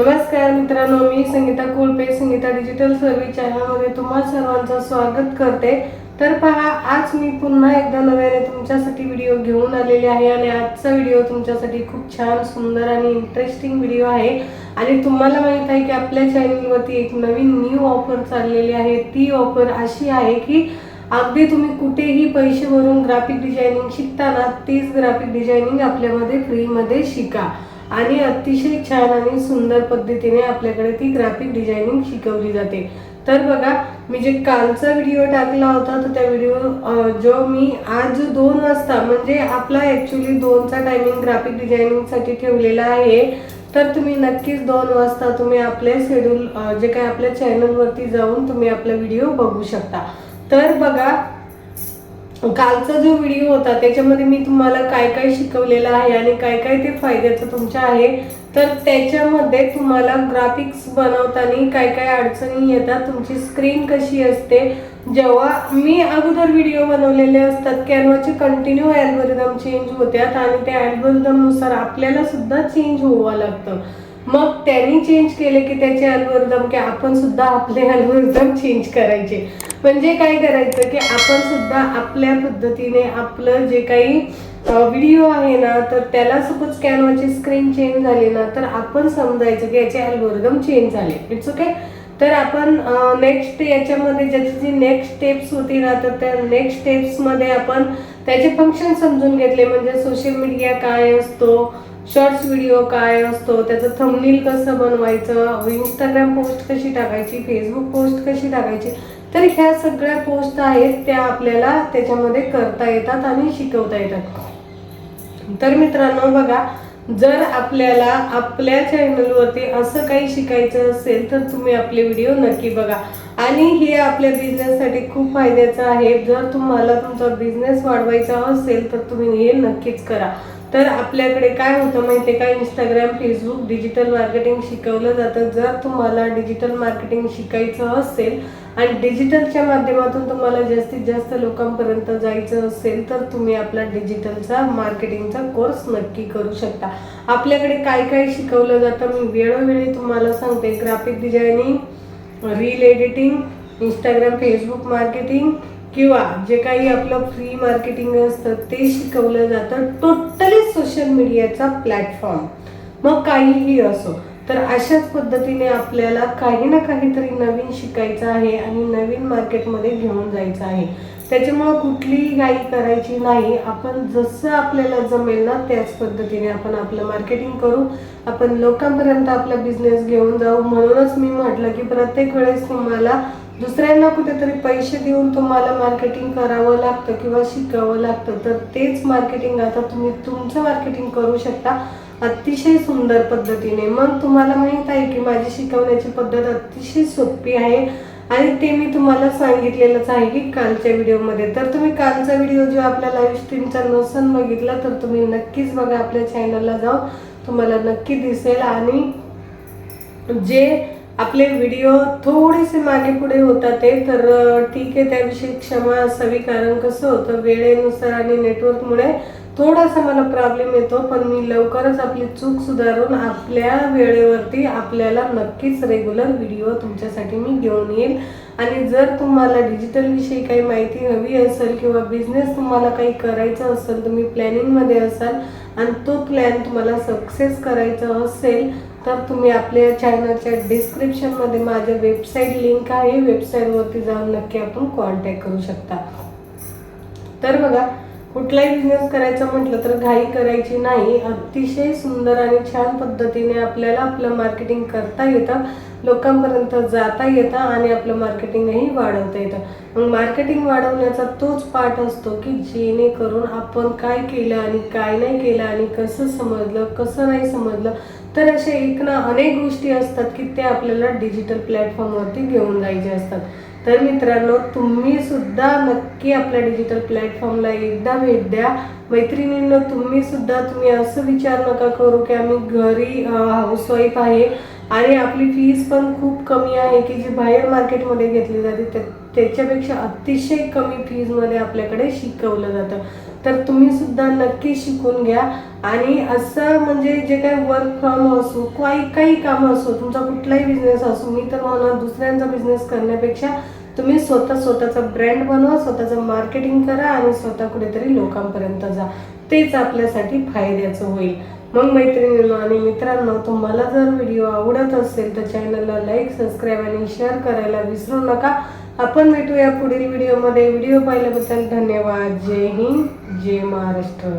नमस्कार मित्रांनो मी संगीता कोळपे संगीता डिजिटल सर्व्हिस चॅनलमध्ये तुम्हा सर्वांचं स्वागत करते. तर पहा आज मी पुन्हा एकदा नव्याने तुमच्यासाठी व्हिडिओ घेऊन आलेले आहे आणि आजचा व्हिडिओ तुमच्यासाठी खूप छान सुंदर आणि इंटरेस्टिंग व्हिडिओ आहे. आणि तुम्हाला माहीत आहे की आपल्या चॅनलवरती एक नवीन न्यू ऑफर चाललेली आहे. ती ऑफर अशी आहे की अगदी तुम्ही कुठेही पैसे भरून ग्राफिक डिझायनिंग शिकताना तीच ग्राफिक डिझायनिंग आपल्यामध्ये फ्रीमध्ये शिका. आणि अतिशय छान आणि सुंदर पद्धतीने आपल्याकडे ती ग्राफिक डिझायनिंग शिकवली जाते. तर बघा मी जे कालचा व्हिडिओ टाकला होता तर त्या व्हिडिओ जो मी आज दोन वाजता म्हणजे आपला ॲक्च्युली दोनचा टायमिंग ग्राफिक डिझायनिंगसाठी ठेवलेला आहे तर तुम्ही नक्कीच दोन वाजता तुम्ही आपले शेड्यूल जे काय आपल्या चॅनलवरती जाऊन तुम्ही आपला व्हिडिओ बघू शकता. तर बघा कालचा जो व्हिडिओ होता त्याच्यामध्ये मी तुम्हाला काय काय शिकवलेलं आहे आणि काय काय ते फायद्याचं तुमच्या आहे तर त्याच्यामध्ये तुम्हाला ग्राफिक्स बनवताना काय काय अडचणी येतात तुमची स्क्रीन कशी असते जेव्हा मी अगोदर व्हिडिओ बनवलेले असतात कॅनवाचे कंटिन्यू अल्गोरिदम चेंज होत्यात आणि त्या अल्गोरिदमनुसार आपल्याला सुद्धा चेंज होवं लागतं. मग त्यांनी चेंज केले की त्याचे अल्गोरिदम की आपण सुद्धा आपले अल्गोरिदम चेंज करायचे. म्हणजे काय करायचं की आपण सुद्धा आपल्या पद्धतीने आपलं जे काही व्हिडिओ आहे ना तर त्याला सपोज कॅनवाची स्क्रीन चेंज झाली ना तर आपण समजायचं की याचे अल्गोरिदम चेंज झाले. इट्स ओके तर आपण नेक्स्ट याच्यामध्ये ज्याची जी नेक्स्ट स्टेप्स होती ना तर त्या नेक्स्ट स्टेप्समध्ये आपण त्याचे फंक्शन समजून घेतले. म्हणजे सोशल मीडिया काय असतो शॉर्ट्स व्हिडिओ काय असतो त्याचं थंबनील कसं बनवायचं इंस्टाग्राम पोस्ट कशी टाकायची फेसबुक पोस्ट कशी टाकायची तर ह्या सगळ्या पोस्ट आहेत त्या आपल्याला त्याच्यामध्ये करता येतात आणि शिकवता येतात. तर मित्रांनो बघा जर आपल्याला आपल्या चॅनलवरती असं काही शिकायचं असेल तर तुम्ही आपले व्हिडिओ नक्की बघा. आणि हे आपल्या बिझनेससाठी खूप फायद्याचं आहे. जर तुम्हाला तुमचा बिझनेस वाढवायचा असेल तर तुम्ही हे नक्कीच करा. तर आपल्याकडे काय होतं माहिती का? इंस्टाग्राम फेसबुक डिजिटल मार्केटिंग शिकवलं जातं. जर तुम्हाला डिजिटल मार्केटिंग शिकायचं असेल आणि डिजिटलच्या माध्यमातून तुम्हाला जास्तीत जास्त लोकांपर्यंत जायचं असेल तर तुम्ही आपला डिजिटलचा मार्केटिंगचा कोर्स नक्की करू शकता. आपल्याकडे काय काय शिकवलं जातं मी वेळोवेळी तुम्हाला सांगते. Graphic designing reel editing Instagram Facebook marketing किंवा जे काही आपलं फ्री मार्केटिंग असतं ते शिकवलं जातं टोटली सोशल मीडियाचा प्लॅटफॉर्म मग काहीही असो तर अशाच पद्धतीने आपल्याला काही ना काहीतरी नवीन शिकायचं आहे आणि नवीन मार्केटमध्ये घेऊन जायचं आहे. त्याच्यामुळं कुठलीही घाई करायची नाही. आपण जसं आपल्याला जमेल ना त्याच पद्धतीने आपण आपलं मार्केटिंग करू. आपण लोकांपर्यंत आपला बिझनेस घेऊन जाऊ. म्हणूनच मी म्हटलं की प्रत्येक वेळेस तुम्हाला दुसऱ्यांना कुठेतरी पैसे देऊन तुम्हाला मार्केटिंग करावं लागतं किंवा शिकावं लागतं तर तेच मार्केटिंग आता तुम्ही तुमचं मार्केटिंग करू शकता अतिशय सुंदर पद्धतीने. मग तुम्हाला माहीत आहे की माझी शिकवण्याची पद्धत अतिशय सोपी आहे आणि ते मी तुम्हाला सांगितलेलंच आहे की कालच्या व्हिडिओमध्ये. तर तुम्ही कालचा व्हिडिओ जो आपल्या लाईव्ह स्ट्रीमचा नसन बघितला तर तुम्ही नक्कीच बघा आपल्या चॅनलला जाऊन. तुम्हाला नक्की दिसेल आणि जे आपले व्हिडिओ थोडेसे मागे पुढे होतात ते तर ठीक आहे त्याविषयी क्षमा असावी कारण कसं होतं वेळेनुसार आणि नेटवर्कमुळे थोडासा मला प्रॉब्लेम येतो पण मी लवकरच आपली चूक सुधारून आपल्या वेळेवरती आपल्याला नक्कीच रेग्युलर व्हिडिओ तुमच्यासाठी मी घेऊन येईल. आणि जर तुम्हाला डिजिटल विषयी काही माहिती हवी असेल किंवा बिझनेस तुम्हाला काही करायचा असेल तुम्ही प्लॅनिंगमध्ये असाल आणि तो प्लॅन तुम्हाला सक्सेस करायचा असेल तर तुम्ही आपल्या चॅनलच्या डिस्क्रिप्शनमध्ये माझ्या वेबसाईट लिंक आहे. वेबसाईटवरती जाऊन नक्की आपण कॉन्टॅक्ट करू शकता. तर बघा कुठलाही बिझनेस करायचा म्हटलं तर घाई करायची नाही. अतिशय सुंदर आणि छान पद्धतीने आपल्याला आपलं मार्केटिंग करता येतं लोकांपर्यंत जाता येतं आणि आपलं मार्केटिंगही वाढवता येतं. मग मार्केटिंग वाढवण्याचा तोच पाठ असतो की जेणेकरून आपण काय केलं आणि काय नाही केलं आणि कसं समजलं कसं नाही समजलं तर अशा एक ना अनेक गोष्टी असतात की त्या आपल्याला डिजिटल प्लॅटफॉर्मवरती घेऊन जायचे असतात. तर मित्रांनो तुम्ही सुद्धा नक्की आपल्या डिजिटल प्लॅटफॉर्मला एकदा भेट द्या. मैत्रिणींना तुम्ही सुद्धा तुम्ही असं विचार नका करू की आम्ही घरी हाऊसवाईफ आहे. आणि आपली फीस पण खूप कमी आहे की जी बाहेर मार्केटमध्ये घेतली जाते त्या- त्याच्यापेक्षा अतिशय कमी फीजमध्ये आपल्याकडे शिकवलं जातं. तर तुम्ही सुद्धा नक्की शिकून घ्या. आणि असं म्हणजे जे काही वर्क फ्रॉम असो काही काही कामं असो तुमचा कुठलाही बिझनेस असो मी तर म्हणा दुसऱ्यांचा बिझनेस करण्यापेक्षा तुम्ही स्वतः स्वतःचा ब्रँड बनवा स्वतःचं मार्केटिंग करा आणि स्वतः कुठेतरी लोकांपर्यंत जा. तेच आपल्यासाठी फायद्याचं होईल. मग मैत्रिणींनो आणि मित्रांनो तुम्हाला जर व्हिडिओ आवडत असेल तर चॅनलला लाईक सबस्क्राईब आणि शेअर करायला विसरू नका. आपण भेटूया पुढील व्हिडिओमध्ये व्हिडिओ पाहिल्याबद्दल धन्यवाद. जय हिंद. जय महाराष्ट्र